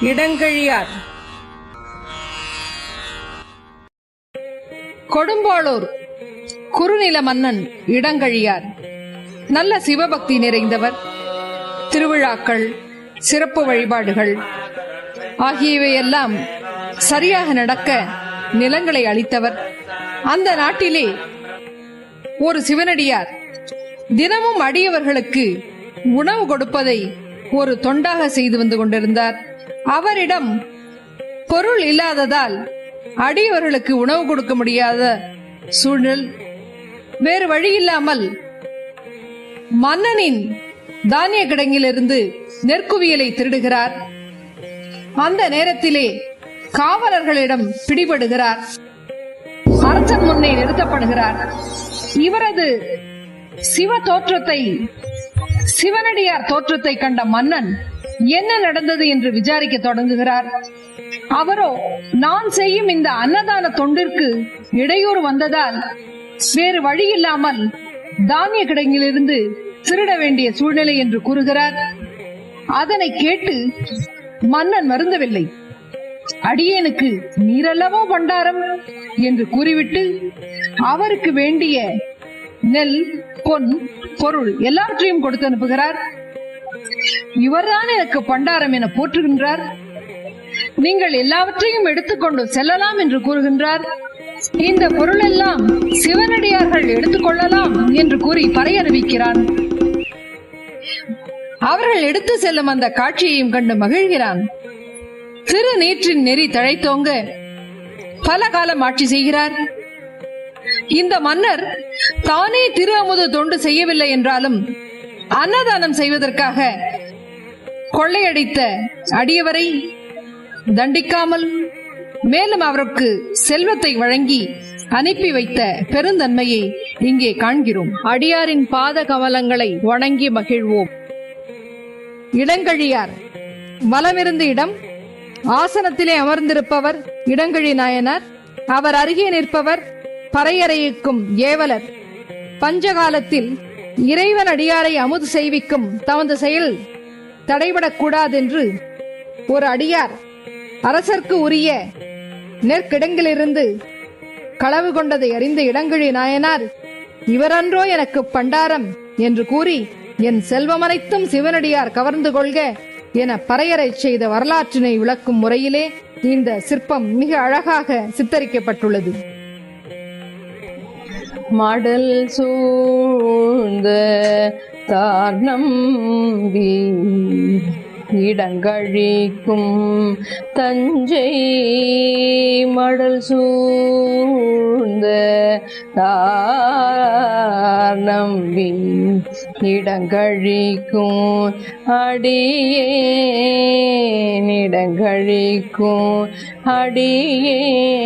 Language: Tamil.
இடங்கழியார். கொடும்பாளூர் குறுநில மன்னன் இடங்கழியார். நல்ல சிவபக்தி நிறைந்தவர். திருவிழாக்கள் சிறப்பு வழிபாடுகள் ஆகியவையெல்லாம் சரியாக நடக்க நிலங்களை அளித்தவர். அந்த நாட்டிலே ஒரு சிவனடியார். தினமும் அடியவர்களுக்கு உணவு கொடுப்பதை ஒரு தொண்டாக செய்து வந்து கொண்டிருந்தார். அவரிடம் பொருள் இல்லாததால் அடியவர்களுக்கு உணவு கொடுக்க முடியாத சூழல் வேறு வழி இல்லாமல் மன்னனின் தானிய கிடங்கிலிருந்து நெற்குவியலை திருடுகிறார். அந்த நேரத்திலே காவலர்களிடம் பிடிபடுகிறார். அரசன் முன்னே நிறுத்தப்படுகிறார். இவரது சிவ தோற்றத்தை சிவனடியார் தோற்றத்தை கண்ட மன்னன் என்ன நடந்தது என்று விசாரிக்க தொடங்குகிறார். அவரோ நான் செய்யும் இந்த அன்னதான தொண்டிற்கு இடையூறு வந்ததால் வேறு வழி இல்லாமல் தானிய கிடங்கிலிருந்து திருட வேண்டிய சூழ்நிலை என்று கூறுகிறார். அதனை கேட்டு மன்னன் வருந்தவில்லை. அடியேனுக்கு நீரல்லவோ பண்டாரம் என்று கூறிவிட்டு அவருக்கு வேண்டிய நெல் பொன் பொருள் எல்லாவற்றையும் கொடுத்து அனுப்புகிறார் இவர்தான் எனக்கு பண்டாரம் என போற்றுகின்றார்? நீங்கள் எல்லாவற்றையும் எடுத்துக்கொண்டு செல்லலாம் என்று கூறுகின்றார். இந்த பொருள் எல்லாம் சிவனடியார்கள் எடுத்துக்கொள்ளலாம் என்று கூறி பறையறிவிக்கிறான் அவர்கள் எடுத்து செல்லும் அந்த காட்சியையும் கண்டு மகிழ்கிறான். திரு நீற்றின் நெறி தழைத்தோங்க பல காலம் ஆட்சி செய்கிறார். இந்த மன்னர் தானே திரு அமுது தொண்டு செய்யவில்லை என்றாலும் அன்னதானம் செய்வதற்காக கொள்ளையடித்த அடியவரை தண்டிக்காமல் மேலும் அவருக்கு செல்வத்தை வழங்கி அனுப்பி வைத்த பெருந்தன்மையை இங்கே காண்கிறோம். அடியாரின் பாத கமலங்களை வணங்கி மகிழ்வோம். இடங்கழியார் வலமிருந்து இடம் ஆசனத்திலே அமர்ந்திருப்பவர் இடங்கழி நாயனார் அவர் அருகே நிற்பவர் பறையறையுக்கும் ஏவலர். பஞ்சகாலத்தில் இறைவன் அடியாரை அமுது செய்விக்கும் தமது செயல் தடைபடக்கூடாதென்று ஒரு அடியார் அரசர்க்கு உரிய நெற்கிடங்கிலிருந்து களவு கொண்டதை அறிந்த இடங்கழி நாயனார் இவரன்றோ எனக்கு பண்டாரம் என்று கூறி என் செல்வமனைத்தும் சிவனடியார் கவர்ந்து கொள்க என பறையறை செய்த வரலாற்றினை விளக்கும் முறையிலே இந்த சிற்பம் மிக அழகாக சித்தரிக்கப்பட்டுள்ளது. மடல் சூழ்ந்த தார் நம்பி இடங்கழிக்கும் தஞ்சை மடல் சூழ்ந்த தார் நம்பி இடங்கழிக்கும் அடியேன் இடங்கழிக்கும் அடியேன்